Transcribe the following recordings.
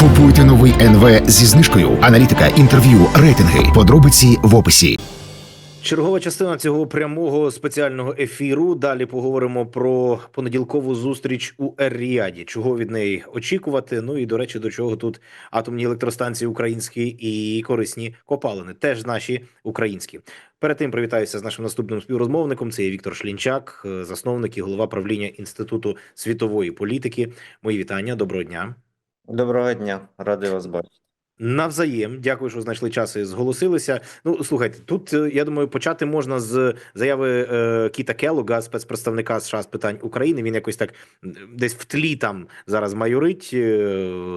Купуйте новий НВ зі знижкою. Аналітика, інтерв'ю, рейтинги. Подробиці в описі. Чергова частина цього прямого спеціального ефіру. Далі поговоримо про понеділкову зустріч у Ер-Ріаді. Чого від неї очікувати? Ну і до речі, до чого тут атомні електростанції українські і корисні копалини, теж наші українські. Перед тим привітаюся з нашим наступним співрозмовником. Це є Віктор Шлінчак, е, засновник і голова правління інституту світової політики. Мої вітання. Доброго дня. Доброго дня, радий вас бачити. Навзаєм, дякую, що знайшли час і зголосилися. Ну слухайте, тут е, я думаю, почати можна з заяви е, Кіта Келлога, спецпредставника США з питань України. Він якось так десь в тлі там зараз майорить, е,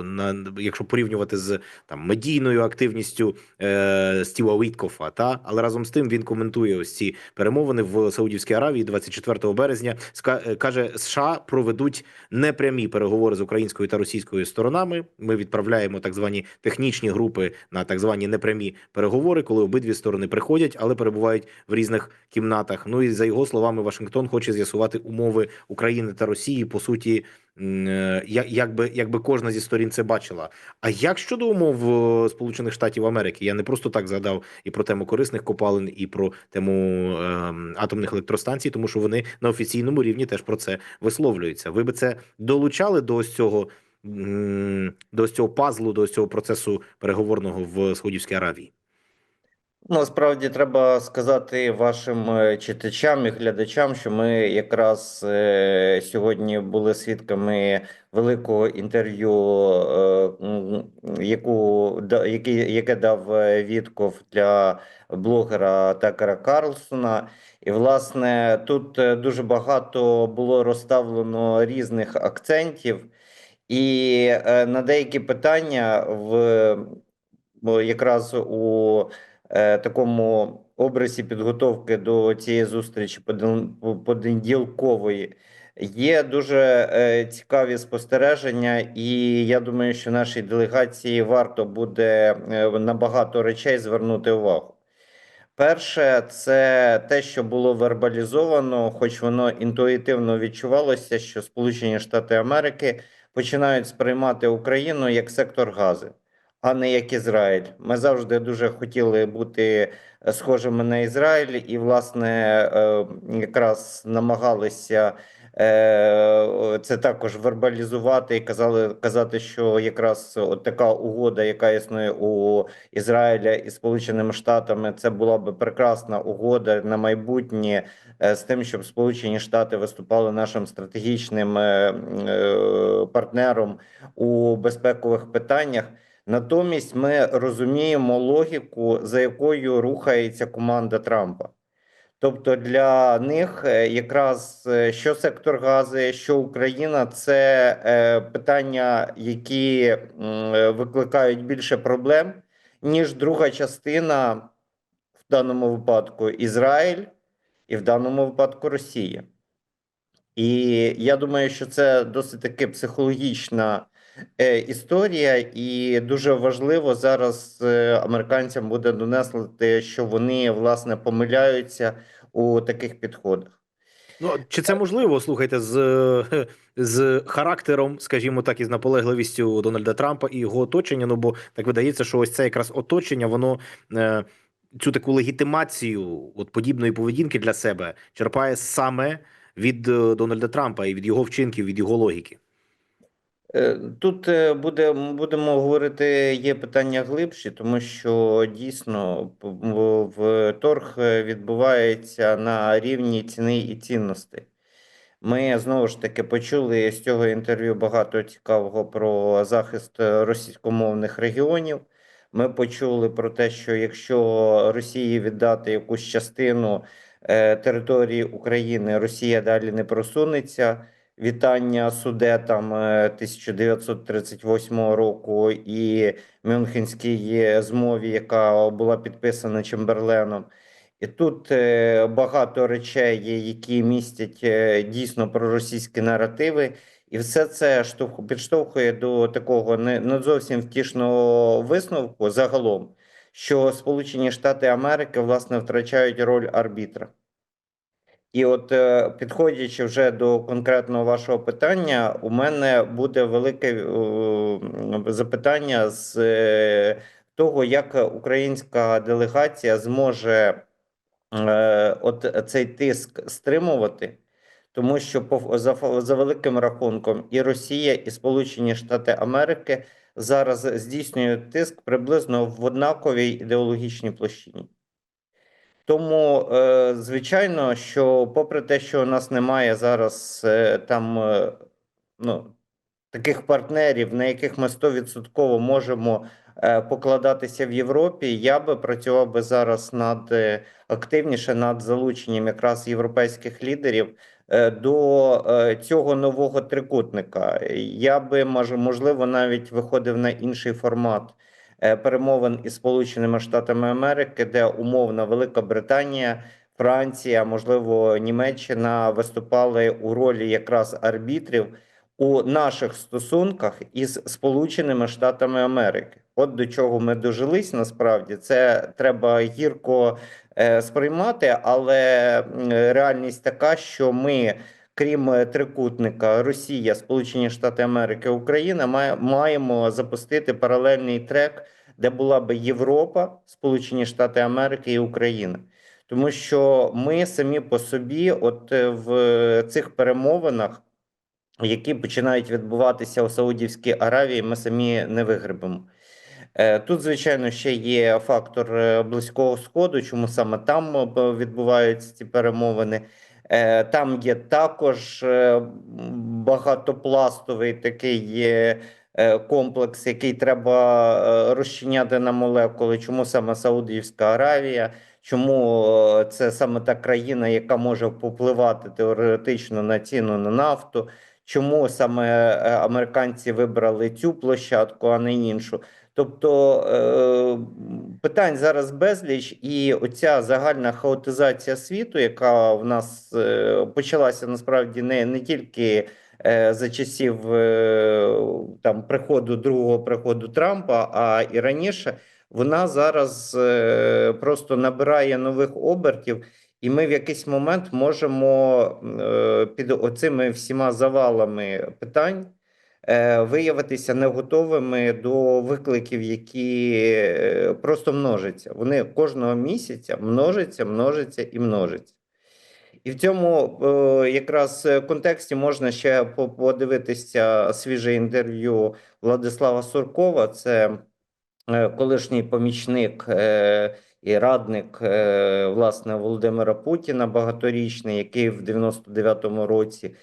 на якщо порівнювати з там медійною активністю е, Стіва Віткофа. Та але разом з тим він коментує ось ці перемовини в Саудівській Аравії 24 березня. Е, каже, США проведуть непрямі переговори з українською та російською сторонами. Ми відправляємо так звані технічні групи на так звані непрямі переговори, коли обидві сторони приходять, але перебувають в різних кімнатах. Ну і за його словами, Вашингтон хоче з'ясувати умови України та Росії. По суті, е, якби якби кожна зі сторін це бачила. А як щодо умов е, Сполучених Штатів Америки? Я не просто так згадав і про тему корисних копалин, і про тему ем, атомних електростанцій, тому що вони на офіційному рівні теж про це висловлюються. Ви би це долучали до ось цього до цього пазлу, до цього процесу переговорного в Саудівській Аравії? Насправді треба сказати вашим е, читачам і глядачам, що ми якраз е, сьогодні були свідками великого інтерв'ю, е, яку яке дав Вітков для блогера Такера Карлсона. І, власне, тут дуже багато було розставлено різних акцентів, і е, на деякі питання в якраз у е, такому образі підготовки до цієї зустрічі понеділкової є дуже е, цікаві спостереження, і я думаю, що нашій делегації варто буде на багато речей звернути увагу. Перше, це те, що було вербалізовано, хоч воно інтуїтивно відчувалося, що Сполучені Штати Америки починають сприймати Україну як сектор гази, а не як Ізраїль. Ми завжди дуже хотіли бути е, схожими на Ізраїль, і, власне, е, якраз намагалися це також вербалізувати і казали казати, що якраз от така угода, яка існує у Ізраїля і Сполученими Штатами, це була би прекрасна угода на майбутнє е, з тим, щоб Сполучені Штати виступали нашим стратегічним е, е, партнером у безпекових питаннях. Натомість ми розуміємо логіку, за якою рухається команда Трампа. Тобто для них е, якраз е, що сектор газу, що Україна це е, питання, які викликають більше проблем, ніж друга частина, в даному випадку Ізраїль, і в даному випадку Росія. І я думаю, що це досить таки психологічна історія, і дуже важливо зараз е, американцям буде донести, що вони власне помиляються у таких підходах. Ну чи це можливо? Слухайте, з, е, з характером, скажімо так, і з наполегливістю Дональда Трампа і його оточення. Ну бо так видається, що ось це якраз оточення, воно е, цю таку легітимацію от подібної поведінки для себе черпає саме від е, Дональда Трампа і від його вчинків, від його логіки. Е, Тут е, буде, будемо говорити, є питання глибші, тому що дійсно в торг е, відбувається на рівні ціни і цінностей. Ми знову ж таки почули з цього інтерв'ю багато цікавого про захист російськомовних регіонів. Ми почули про те, що якщо Росії віддати якусь частину е, території України, Росія далі не просунеться. Вітання судетам е, 1938 року і Мюнхенській змові, яка була підписана Чемберленом. І тут е, багато речей, які містять е, дійсно проросійські наративи, і все це штовх- підштовхує до такого не зовсім втішного висновку загалом, що Сполучені Штати Америки власне втрачають роль арбітра. І от е, підходячи вже до конкретного вашого питання, у мене буде велике е, запитання з е, того, як українська делегація зможе от цей тиск стримувати, тому що за, за великим рахунком і Росія, і Сполучені Штати Америки зараз здійснюють тиск приблизно в однаковій ідеологічній площині. Тому, е, звичайно, що попри те, що у нас немає зараз е, там е, ну, таких партнерів, на яких ми 100% можемо покладатися в Європі, я би працював би зараз над активніше над залученням якраз європейських лідерів до цього нового трикутника. Я би мож- можливо навіть виходив на інший формат перемовин із Сполученими Штатами Америки, де умовно Велика Британія. Франція, можливо, Німеччина виступали у ролі якраз арбітрів у наших стосунках із Сполученими Штатами Америки. От до чого ми дожились насправді, це треба гірко е, сприймати, але реальність така, що ми, крім е, трикутника Росія, Сполучені Штати Америки, Україна, маємо запустити паралельний трек, де була би Європа, Сполучені Штати Америки і Україна. Тому що ми самі по собі, от е, в цих перемовинах, які починають відбуватися у Саудівській Аравії, ми самі не вигребемо. Е, Тут, звичайно, ще є фактор Близького Сходу, чому саме там відбуваються ці перемовини. Е, Там є також е, багатопластовий такий е, комплекс, який треба розчиняти на молекули. Чому саме Саудівська Аравія? Чому це саме та країна, яка може попливати теоретично на ціну на нафту? Чому саме американці вибрали цю площадку, а не іншу? Тобто е, питань зараз безліч, і оця загальна хаотизація світу, яка в нас е, почалася насправді не, не тільки е, за часів там приходу другого приходу Трампа, а і раніше, вона зараз просто набирає нових обертів. І ми в якийсь момент можемо під оцими всіма завалами питань виявитися не готовими до викликів, які е, просто множаться. Вони кожного місяця множаться, множаться і множаться. І в цьому е, якраз е, контексті можна ще подивитися свіже інтерв'ю Владислава Суркова. Це е, колишній помічник е, і радник е, власне Володимира Путіна, багаторічний, який в 99-му році е,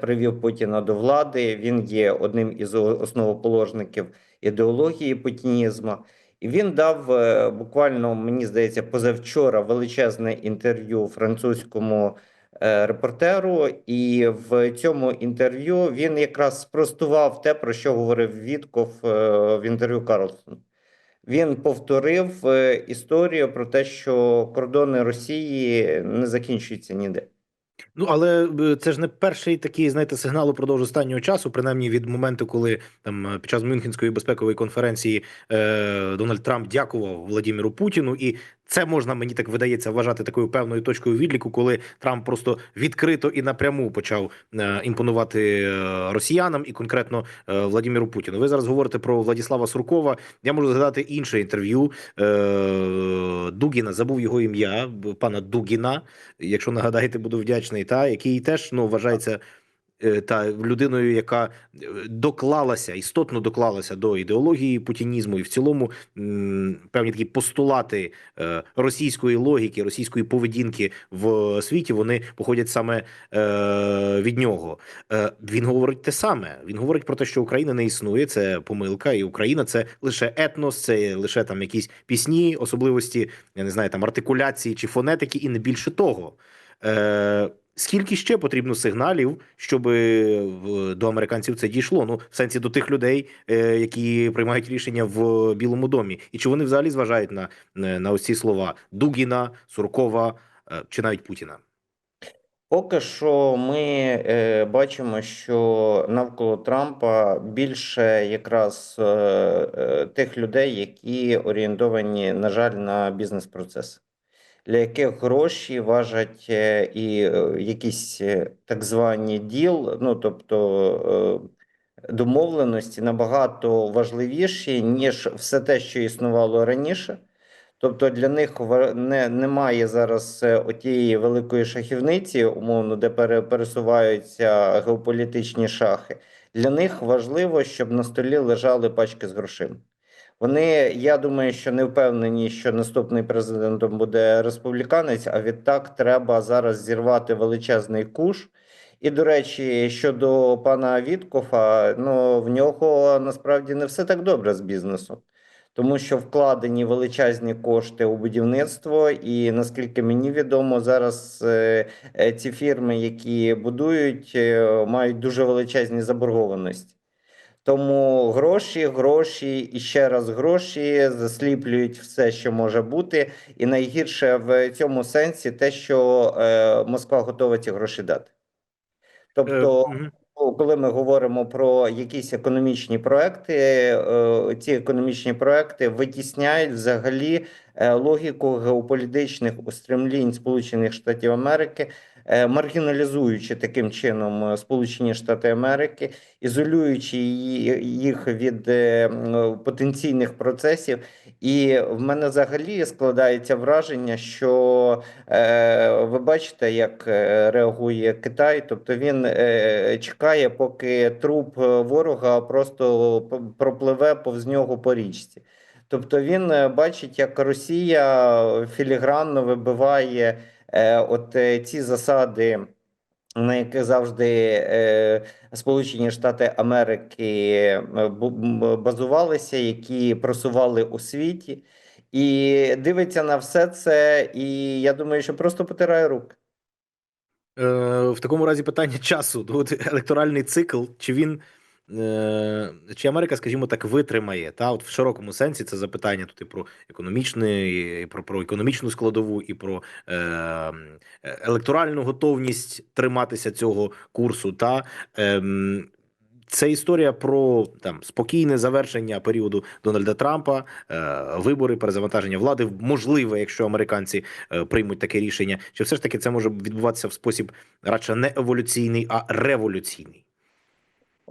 привів Путіна до влади. Він є одним із основоположників ідеології путінізму. І він дав е, буквально, мені здається, позавчора величезне інтерв'ю французькому е, репортеру, і в цьому інтерв'ю він якраз спростував те, про що говорив Вітков е, в інтерв'ю Карлсон. Він повторив е, історію про те, що кордони Росії не закінчуються ніде. Ну але е, це ж не перший такий, знаєте, сигнал упродовж останнього часу, принаймні від моменту, коли там е, під час Мюнхенської безпекової конференції е, Дональд Трамп дякував Владіміру Путіну, і це можна мені так видається вважати такою певною точкою відліку, коли Трамп просто відкрито і напряму почав е, імпонувати е, росіянам і конкретно е, Владіміру Путіну. Ви зараз говорите про Владіслава Суркова. Я можу згадати інше інтерв'ю Дугіна. Забув його ім'я пана Дугіна якщо нагадаєте, буду вдячний, та який теж ну вважається та людиною, яка е, доклалася істотно доклалася до ідеології путінізму, і в цілому певні такі постулати е, російської логіки, російської поведінки в світі вони походять саме е, від нього. Е, він говорить те саме. Він говорить про те, що Україна не існує, це помилка, і Україна це лише етнос, це лише там якісь пісні, особливості, я не знаю, там артикуляції чи фонетики, і не більше того. Е, Скільки ще потрібно сигналів, щоб до американців це дійшло? Ну, в сенсі до тих людей, е, які приймають рішення в Білому домі, і чи вони взагалі зважають на, на ці слова Дугіна, Суркова е, чи навіть Путіна? Поки що ми е, бачимо, що навколо Трампа більше якраз е, е, тих людей, які орієнтовані, на жаль, на бізнес-процес. Для яких гроші важать е, і е, якісь е, так звані діл, ну тобто домовленості набагато важливіші, ніж все те, що існувало раніше. Тобто для них не, немає зараз отієї великої шахівниці, умовно, де пере- пересуваються геополітичні шахи. Для них важливо, щоб на столі лежали пачки з грошима. Вони, я думаю, що не впевнені, що наступний президентом буде республіканець, а відтак треба зараз зірвати величезний куш. І, до речі, щодо пана Віткофа, ну в нього насправді не все так добре з бізнесом, тому що вкладені величезні кошти у будівництво, і наскільки мені відомо, зараз е, е, ці фірми, які будують, е, мають дуже величезні заборгованості. Тому гроші, гроші і ще раз гроші засліплюють все, що може бути, і найгірше в цьому сенсі те, що е, Москва готова ці гроші дати. Тобто, Е. Ну, коли ми говоримо про якісь економічні проекти, е, ці економічні проекти витісняють взагалі е, логіку геополітичних устремлінь Сполучених Штатів Америки, маргіналізуючи таким чином е, Сполучені Штати Америки, ізолюючи їх від е, потенційних процесів. І в мене взагалі складається враження, що Е, Ви бачите, як е, реагує Китай, тобто він е, чекає, поки труп е, ворога просто пропливе повз нього по річці. Тобто він е, бачить, як Росія філігранно вибиває е, от е, ці засади, на яких завжди е, Сполучені Штати Америки е, базувалися, які просували у світі. І дивиться на все це, і я думаю, що просто потирає руки. Е, в такому разі питання часу. Електоральний цикл, чи він. Е, Чи Америка, скажімо так, витримає та от в широкому сенсі це запитання тут і про економічне, і про, про економічну складову, і про е, електоральну готовність триматися цього курсу. Та ем, це історія про там спокійне завершення періоду Дональда Трампа, е, вибори, перезавантаження влади. Можливе, якщо американці е, приймуть таке рішення, чи все ж таки це може відбуватися в спосіб радше не еволюційний, а революційний?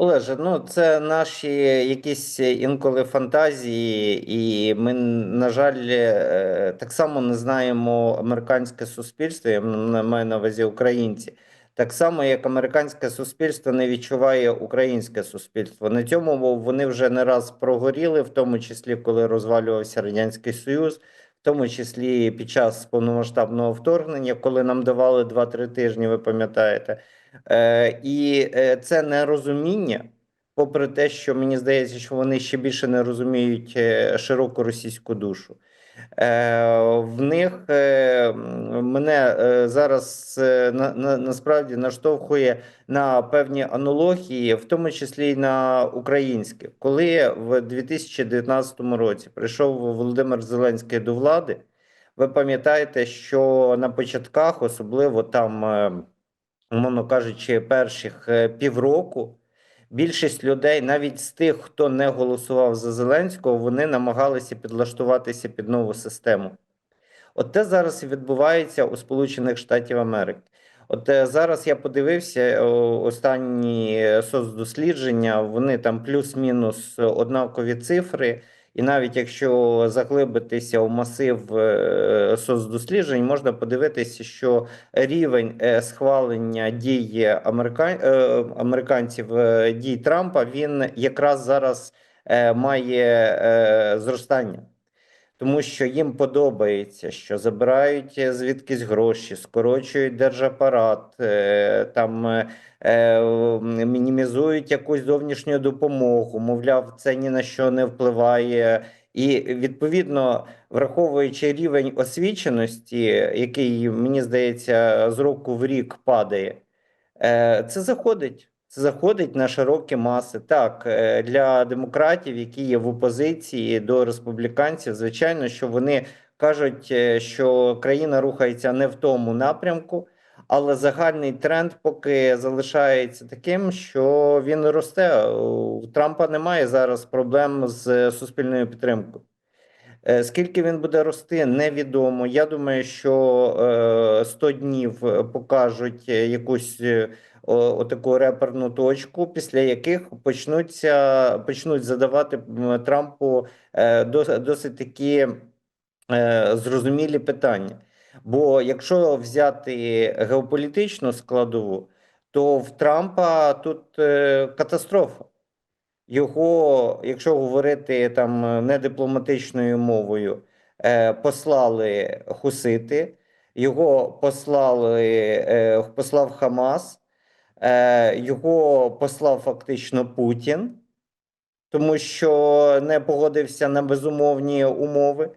Олеже, ну це наші якісь інколи фантазії, і ми, на жаль, е, так само не знаємо американське суспільство, я маю на увазі українці. Так само, як американське суспільство не відчуває українське суспільство. На цьому вони вже не раз прогоріли, в тому числі коли розвалювався Радянський Союз, в тому числі під час повномасштабного вторгнення, коли нам давали 2-3 тижні, ви пам'ятаєте. Е, і е, це нерозуміння, попри те, що мені здається, що вони ще більше не розуміють е, широку російську душу. Е, в них мене зараз на, на, насправді наштовхує на певні аналогії, в тому числі й на українське. Коли в 2019 році прийшов Володимир Зеленський до влади, ви пам'ятаєте, що на початках, особливо там. Умовно кажучи, перших е, півроку більшість людей, навіть з тих, хто не голосував за Зеленського, вони намагалися підлаштуватися під нову систему. От те зараз відбувається у Сполучених Штатів Америки. От е, зараз я подивився останні е, соцдослідження, вони там плюс-мінус однакові цифри. І навіть якщо заглибитися в масив е, соцдосліджень, можна подивитися, що рівень е, схвалення дій американ... е, американців дій Трампа він якраз зараз має зростання. Тому що їм подобається, що забирають е, звідкись гроші, скорочують держапарат, е, там е, мінімізують якусь зовнішню допомогу. Мовляв, це ні на що не впливає. І відповідно, враховуючи рівень освіченості, який мені здається з року в рік падає, це заходить. Це заходить на широкі маси. Так, е, для демократів, які є в опозиції до республіканців, звичайно, що вони кажуть, е, що країна рухається не в тому напрямку, але загальний тренд поки залишається таким, що він росте. У Трампа немає зараз проблем з суспільною підтримкою. Е, Скільки він буде рости, невідомо. Я думаю, що е, 100 днів покажуть якусь отаку реперну точку, після яких почнуться почнуть задавати Трампу е, досить такі е, зрозумілі питання. Бо якщо взяти геополітичну складову, то в Трампа тут е, катастрофа. Його, якщо говорити там не дипломатичною мовою, послали хусити, його послали, послав Хамас, е, його послав фактично Путін, тому що не погодився на безумовні умови.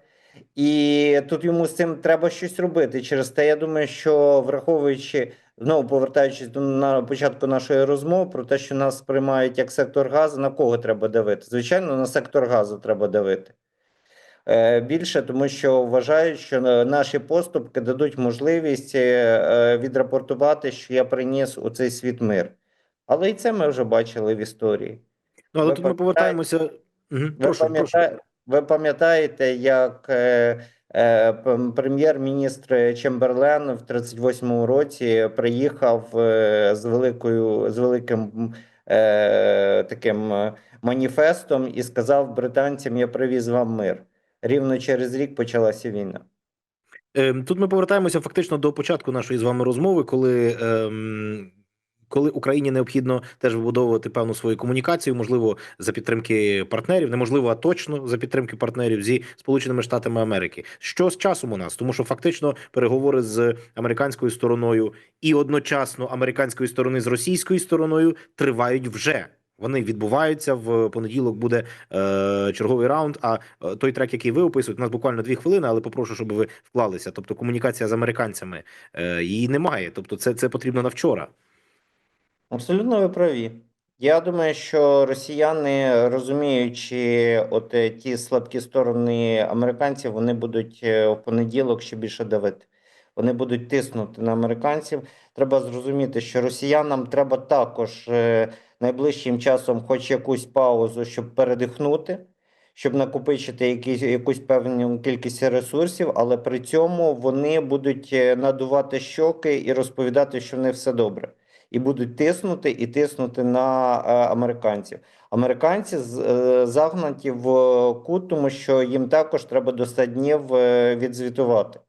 І тут йому з цим треба щось робити. Через те, я думаю, що враховуючи знову повертаючись до на початку нашої розмови про те, що нас сприймають як сектор газу, на кого треба давити? Звичайно, на сектор газу треба давити. Е, Більше, тому що вважають, що наші поступки дадуть можливість е, е, відрапортувати, що я приніс у цей світ мир. Але і це ми вже бачили в історії. Ну, але Ви тут ми повертаємося. Угу. Ви, Прошу, пам'ятаєте, ви пам'ятаєте, як е, е, прем'єр-міністр Чемберлен в 38-му році приїхав е, з великою з великим е, таким маніфестом і сказав британцям: Я привіз вам мир. Рівно через рік почалася війна. Ем, Тут ми повертаємося фактично до початку нашої з вами розмови, коли. Ем... Коли Україні необхідно теж вибудовувати певну свою комунікацію, можливо, за підтримки партнерів, неможливо, а точно за підтримки партнерів зі Сполученими Штатами Америки. Що з часом у нас? Тому що фактично переговори з американською стороною і одночасно американської сторони з російською стороною тривають вже. Вони відбуваються в понеділок. Буде е, черговий раунд. А е, той трек, який ви описуєте, у нас буквально дві хвилини, але попрошу, щоб ви вклалися. Тобто комунікація з американцями е, її немає. Тобто, це, це потрібно на вчора. Абсолютно ви праві. Я думаю, що росіяни, розуміючи от е, ті слабкі сторони американців, вони будуть е, в понеділок ще більше давити. Вони будуть тиснути на американців. Треба зрозуміти, що росіянам треба також е, найближчим часом хоч якусь паузу, щоб передихнути, щоб накопичити якісь, якусь певну кількість ресурсів, але при цьому вони будуть е, надувати щоки і розповідати, що не все добре і будуть тиснути і тиснути на е, американців. Американці загнаті в кут, тому що їм також треба до 100 днів відзвітувати.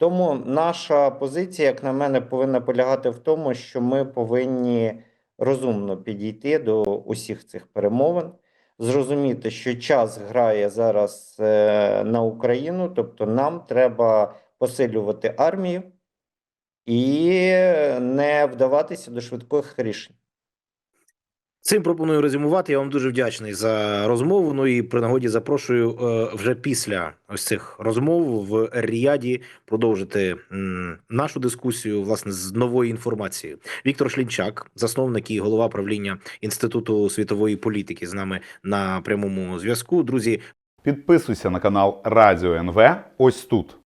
Тому наша позиція, як на мене, повинна полягати в тому, що ми повинні розумно підійти до усіх цих перемовин, зрозуміти, що час грає зараз е, на Україну, тобто нам треба посилювати армію і не вдаватися до швидких рішень. Цим пропоную резюмувати. Я вам дуже вдячний за розмову. Ну і при нагоді запрошую е, вже після ось цих розмов в Ріаді продовжити нашу дискусію власне з новою інформацією. Віктор Шлінчак, засновник і голова правління інституту світової політики, з нами на прямому зв'язку. Друзі, Підписуйся на канал Радіо НВ ось тут.